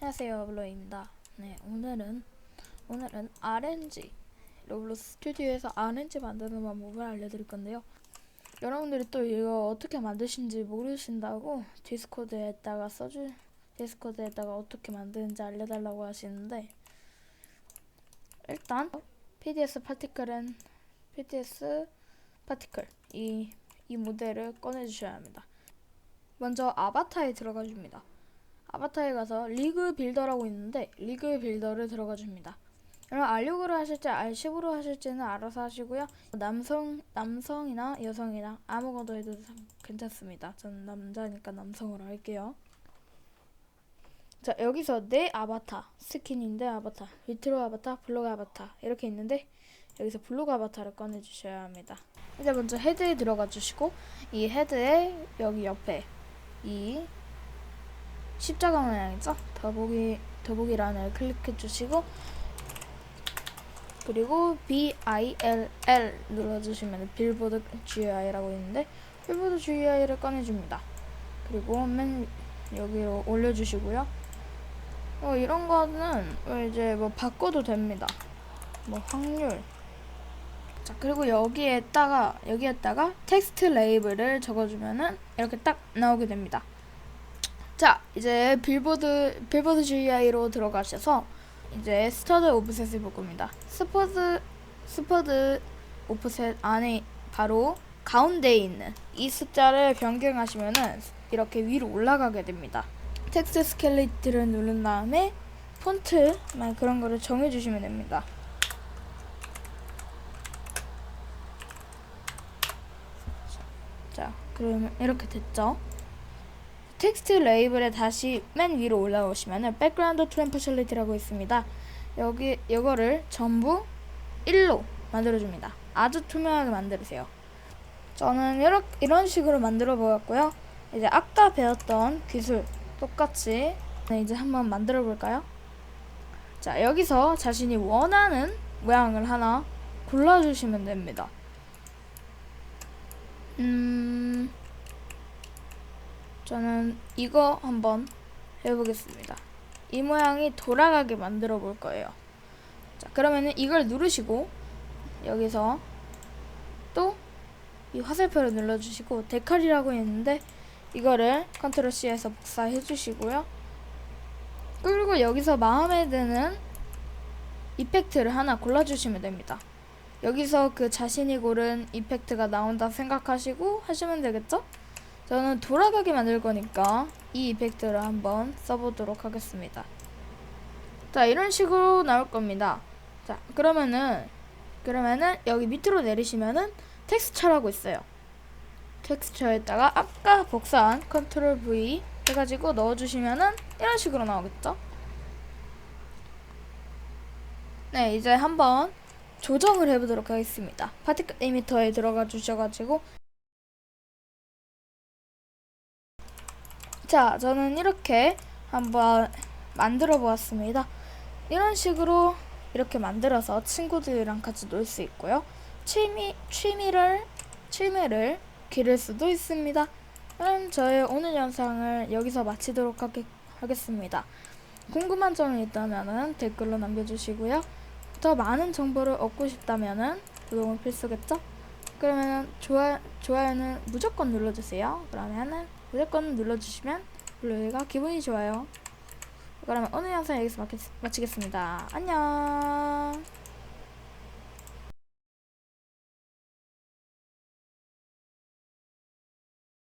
안녕하세요 블로입니다. 네 오늘은 오늘은 RNG 로블록스 스튜디오에서 RNG 만드는 방법을 알려드릴 건데요. 여러분들이 또 이거 어떻게 만드신지 모르신다고 디스코드에다가 써주 디스코드에다가 어떻게 만드는지 알려달라고 하시는데 일단 PDS 파티클은 PDS 파티클 이, 이 모델을 꺼내주셔야 합니다. 먼저 아바타에 들어가 줍니다. 아바타에 가서 리그 빌더라고 있는데 리그 빌더를 들어가 줍니다. 그럼 R6으로 하실지 R10으로 하실지는 알아서 하시고요. 남성 남성이나 여성이나 아무거나 해도 참 괜찮습니다. 저는 남자니까 남성으로 할게요. 자 여기서 내 아바타 스킨인데 아바타 위트로 아바타 블로그 아바타 이렇게 있는데 여기서 블로그 아바타를 꺼내 주셔야 합니다. 이제 먼저 헤드에 들어가 주시고 이 헤드에 여기 옆에 이 십자가 모양이죠? 더보기 더보기란을 클릭해 주시고 그리고 B I L L 눌러주시면 빌보드 GUI라고 있는데 빌보드 GUI를 꺼내줍니다. 그리고 맨 여기로 올려주시고요. 어, 이런 거는 이제 뭐 바꿔도 됩니다. 뭐 확률. 자 그리고 여기에다가 여기에다가 텍스트 레이블을 적어주면은 이렇게 딱 나오게 됩니다. 자 이제 빌보드 빌보드 GUI로 들어가셔서 이제 스터드 오프셋을 볼 겁니다. 스퍼드 스퍼드 오프셋 안에 바로 가운데에 있는 이 숫자를 변경하시면은 이렇게 위로 올라가게 됩니다. 텍스트 스켈레이트를 누른 다음에 폰트만 그런 거를 정해 주시면 됩니다. 자, 그러면 이렇게 됐죠? 텍스트 레이블에 다시 맨 위로 올라오시면은 백그라운드 트램퍼셜리티라고 있습니다. 여기 이거를 전부 1로 만들어 줍니다. 아주 투명하게 만들으세요. 저는 이렇게 이런 식으로 만들어 보았고요. 이제 아까 배웠던 기술 똑같이 네, 이제 한번 만들어 볼까요? 자, 여기서 자신이 원하는 모양을 하나 골라 주시면 됩니다. 음 저는 이거 한번 해보겠습니다. 이 모양이 돌아가게 만들어 볼 거예요. 자, 그러면은 이걸 누르시고 여기서 또 이 화살표를 눌러주시고 데칼이라고 있는데 이거를 컨트롤 C에서 복사해 주시고요. 그리고 여기서 마음에 드는 이펙트를 하나 골라주시면 됩니다. 여기서 그 자신이 고른 이펙트가 나온다 생각하시고 하시면 되겠죠? 저는 돌아가게 만들 거니까 이 이펙트를 한번 써보도록 하겠습니다. 자, 이런 식으로 나올 겁니다. 자, 그러면은, 그러면은 여기 밑으로 내리시면은 텍스처라고 있어요. 텍스처에다가 아까 복사한 컨트롤 V 해가지고 넣어주시면은 이런 식으로 나오겠죠? 네, 이제 한번 조정을 해보도록 하겠습니다. 파티클 리미터에 들어가 주셔가지고 자, 저는 이렇게 한번 만들어 보았습니다. 이런 식으로 이렇게 만들어서 친구들이랑 같이 놀 수 있고요. 취미, 취미를, 취미를 기를 수도 있습니다. 그럼 저의 오늘 영상을 여기서 마치도록 하겠, 하겠습니다. 궁금한 점이 있다면 댓글로 남겨주시고요. 더 많은 정보를 얻고 싶다면 구독은 필수겠죠? 그러면 좋아, 좋아요는 무조건 눌러주세요. 그러면은 무조건 눌러주시면 블루이가 기분이 좋아요. 그러면 오늘 영상 여기서 마치, 마치겠습니다. 안녕.